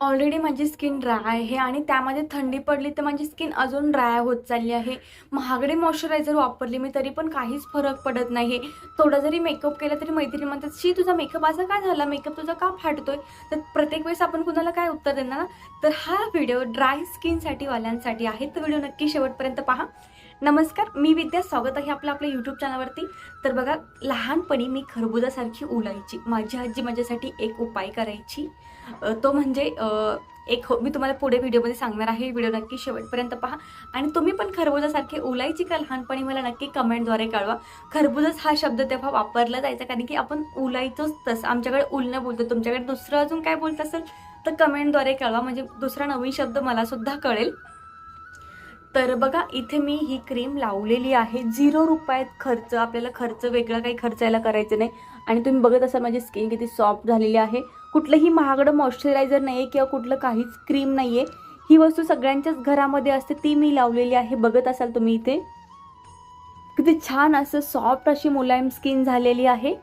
Already माझी skin dry आहे आणि त्यामध्ये थंडी पडली तर माझी स्किन अजून ड्राय होत चालली आहे. महागडे मॉइश्चरायझर वापरले मी तरी पण काहीच फरक पडत नाही. थोडा जरी मेकअप केला तरी मैत्रिणी म्हणतात शी तुझा मेकअप असा काय झाला? मेकअप तुझा का फाटतोय? तर प्रत्येक वेळेस आपण कुणाला काय उत्तर देणार ना? तर हा व्हिडिओ ड्राय स्किनसाठी वाल्यांसाठी आहे. तर व्हिडिओ नक्की शेवटपर्यंत पहा. नमस्कार मी विद्या. स्वागत आहे आपलं आपल्या यूट्यूब चॅनलवरती तर बघा लहानपणी मी खरबुजासारखी उलायची. माझी आजी माझ्यासाठी एक उपाय करायची. तो म्हणजे एक हो मी तुम्हाला पुढे व्हिडिओमध्ये सांगणार आहे व्हिडिओ नक्की शेवटपर्यंत पहा. आणि तुम्ही पण खरबुजासारखे उलायची का लहानपणी मला नक्की कमेंटद्वारे कळवा. खरबुजच हा शब्द तेव्हा वापरला जायचा कारण की आपण उलायचोच तसं. आमच्याकडे उलणं बोलतो तुमच्याकडे दुसरं अजून काय बोलत असेल तर कमेंटद्वारे कळवा. म्हणजे दुसरा नवीन शब्द मला सुद्धा कळेल. तर बघा इथे मी ही क्रीम लावलेली आहे. झिरो रुपयात खर्च आपल्याला खर्च वेगळा काही खर्च यायला करायचं नाही. आणि तुम्ही बघत असाल माझी स्किन किती सॉफ्ट झालेली आहे. कुठलंही महागडं मॉइश्चरायझर नाही आहे किंवा कुठलं काहीच क्रीम नाही आहे ही वस्तू सगळ्यांच्याच घरामध्ये असते ती मी लावलेली आहे. बघत असाल तुम्ही इथे. किती छान असं सॉफ्ट अशी मुलायम स्किन झालेली आहे.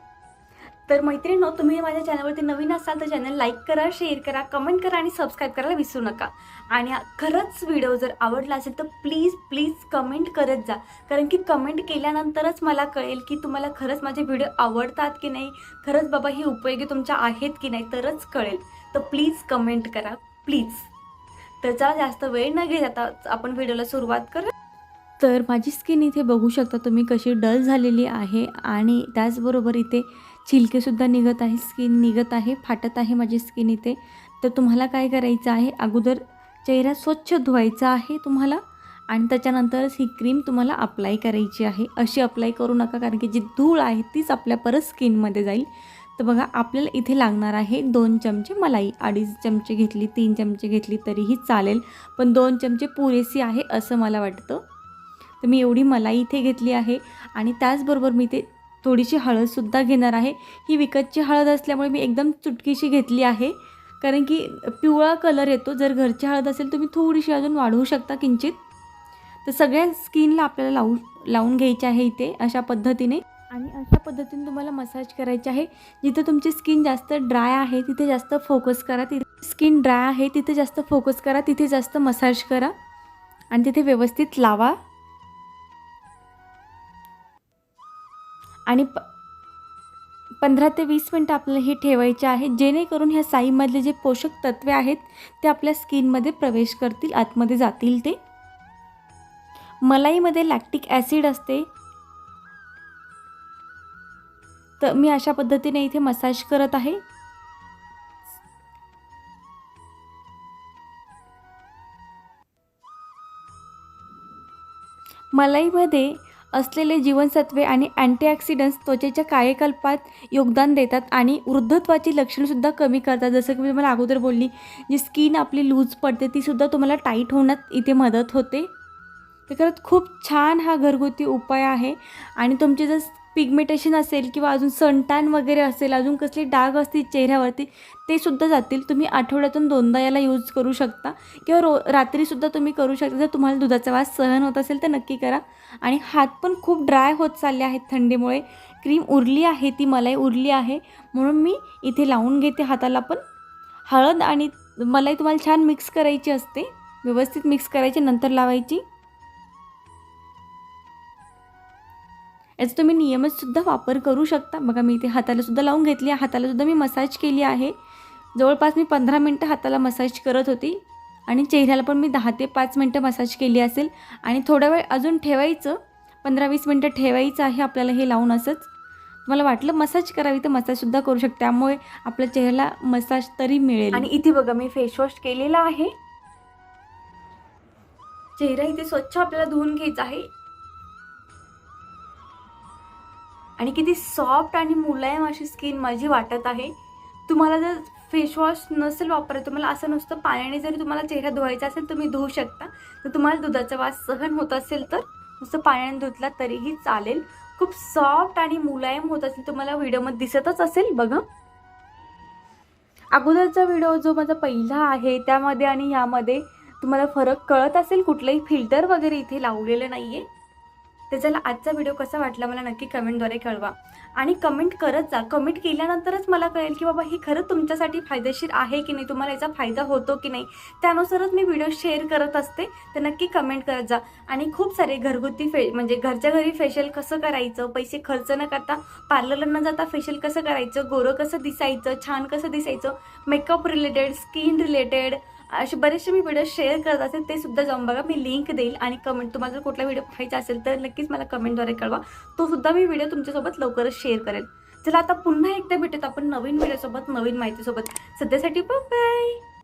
तर मैत्रिणी तुम्ही माझ्या चॅनलवरती नवीन असाल तर चॅनल लाईक करा शेअर करा कमेंट करा आणि सबस्क्राईब करायला विसरू नका. आणि खरंच व्हिडिओ जर आवडला असेल तर प्लीज प्लीज कमेंट करत जा. कारण की कमेंट केल्यानंतरच मला कळेल की तुम्हाला खरंच माझे व्हिडिओ आवडतात की नाही. खरंच बाबा हे उपयोगी तुमच्या आहेत की नाही तरच कळेल. तर प्लीज कमेंट करा प्लीज. तर चला जास्त वेळ न घेत आता आपण व्हिडिओला सुरुवात करू. तर माझी स्किन इथे बघू शकता तुम्ही कशी डल झालेली आहे आणि त्याचबरोबर इथे छिलकेसुद्धा निघत आहे स्किन निघत आहे फाटत आहे माझी स्किन इथे. तर तुम्हाला काय करायचं आहे? अगोदर चेहरा स्वच्छ धुवायचा आहे तुम्हाला आणि त्याच्यानंतरच ही क्रीम तुम्हाला अप्लाय करायची आहे. अशी अप्लाय करू नका कारण की जी धूळ आहे तीच आपल्या परत स्किनमध्ये जाईल. तर बघा आपल्याला इथे लागणार आहे दोन चमचे मलाई. अडीच चमचे घेतली तीन चमचे घेतली तरीही चालेल. पण दोन चमचे पुरेसी आहे असं मला वाटतं. तर मी एवढी मलाई इथे घेतली आहे आणि त्याचबरोबर मी ते थोडीशी हळदसुद्धा घेणार आहे. ही विकतची हळद असल्यामुळे मी एकदम चुटकीशी घेतली आहे. कारण की पिवळा कलर येतो. जर घरची हळद असेल तुम्ही थोडीशी अजून वाढवू शकता किंचित. तर सगळ्या स्किनला आपल्याला लावू लावून घ्यायचे आहे इथे अशा पद्धतीने. आणि अशा पद्धतीने तुम्हाला मसाज करायचे आहे. जिथे तुमची स्किन जास्त ड्राय आहे तिथे जास्त फोकस करा. तिथे स्किन ड्राय आहे तिथे जास्त फोकस करा. तिथे जास्त मसाज करा. आणि तिथे व्यवस्थित लावा. आणि प पंधरा ते वीस मिनटं आपल्याला हे ठेवायचे आहेत जेणेकरून ह्या साईमधले जे पोषक तत्वे आहेत ते आपल्या स्किनमध्ये प्रवेश करतील आतमध्ये जातील ते. मलाईमध्ये लॅक्टिक ॲसिड असते. तर मी अशा पद्धतीने इथे मसाज करत आहे. मलाईमध्ये असलेले जीवनसत्वे आणि अँटीऑक्सिडंट्स त्वचेच्या कायकल्पात योगदान देतात आणि वृद्धत्वाची लक्षणंसुद्धा कमी करतात. जसं की मी तुम्हाला अगोदर बोलली जी स्किन आपली लूज पडते तीसुद्धा तुम्हाला टाईट होण्यात इथे मदत होते. तर खरंच खूप छान हा घरगुती उपाय आहे. आणि तुमचे जर पिगमेटेशन असेल किंवा अजून सनटॅन वगैरे असेल अजून कसले डाग असतील चेहऱ्यावरती ते सुद्धा जातील. तुम्ही आठवड्यातून दोनदा याला यूज करू शकता. किंवा रो रात्रीसुद्धा तुम्ही करू शकता. जर तुम्हाला दुधाचा वास सहन होत असेल तर नक्की करा. आणि हात पण खूप ड्राय होत चालले आहेत थंडीमुळे. क्रीम उरली आहे ती मलाई उरली आहे. म्हणून मी इथे लावून घेते हाताला पण. हळद आणि मलाई तुम्हाला छान मिक्स करायची असते. व्यवस्थित मिक्स करायची नंतर लावायची. याचा तुम्ही नियमितसुद्धा वापर करू शकता. बघा मी इथे हाताला सुद्धा लावून घेतली आहे. हाताला सुद्धा मी मसाज केली आहे. जवळपास मी पंधरा मिनटं हाताला मसाज करत होती. आणि चेहऱ्याला पण मी दहा ते पाच मिनटं मसाज केली असेल. आणि थोडा वेळ अजून ठेवायचं. पंधरा वीस मिनटं ठेवायचं आहे आपल्याला हे लावून असंच. मला वाटलं मसाज करावी तर मसाजसुद्धा करू शकते. त्यामुळे आपल्या चेहऱ्याला मसाज तरी मिळेल. आणि इथे बघा मी फेसवॉश केलेला आहे. चेहरा इथे स्वच्छ आपल्याला धुवून घ्यायचा आहे. आणि किती सॉफ्ट आणि मुलायम अशी स्किन माझी वाटत आहे. तुम्हाला जर फेसवॉश नसेल वापरत तुम्हाला असं नसतं पाण्याने जरी तुम्हाला चेहरा धुवायचा असेल तुम्ही धुवू शकता. तर तुम्हाला दुधाचा वास सहन होत असेल तर नुसतं पाण्याने धुतला तरीही चालेल. खूप सॉफ्ट आणि मुलायम होत असेल तुम्हाला व्हिडिओमध्ये दिसतच असेल बघा. अगोदरचा व्हिडिओ जो माझा पहिला आहे त्यामध्ये आणि ह्यामध्ये तुम्हाला फरक कळत असेल कुठलंही फिल्टर वगैरे इथे लावलेलं नाही आहे तर चला आजचा व्हिडिओ कसा वाटला मला नक्की कमेंटद्वारे कळवा. आणि कमेंट करत जा. कमेंट केल्यानंतरच मला कळेल की बाबा हे खरंच तुमच्यासाठी फायदेशीर आहे की नाही? तुम्हाला याचा फायदा होतो की नाही? त्यानुसारच मी व्हिडिओ शेअर करत असते. तर नक्की कमेंट करत जा. आणि खूप सारे घरगुती फे म्हणजे घरच्या घरी फेशियल कसं करायचं? पैसे खर्च न करता पार्लरला न जाता फेशियल कसं करायचं? गोरं कसं दिसायचं? छान कसं दिसायचं? मेकअप रिलेटेड स्किन रिलेटेड असे बरेचसे मी व्हिडिओ शेअर करत असेल ते सुद्धा जाऊन बघा. मी लिंक देईल आणि कमेंट तुम्हाला जर कुठला व्हिडिओ पाहायचा असेल तर नक्कीच मला कमेंटद्वारे कळवा. तो सुद्धा मी व्हिडिओ तुमच्यासोबत लवकरच शेअर करेल. चला आता पुन्हा एकदा भेटत आपण नवीन व्हिडिओसोबत नवीन माहितीसोबत. सध्यासाठी बाय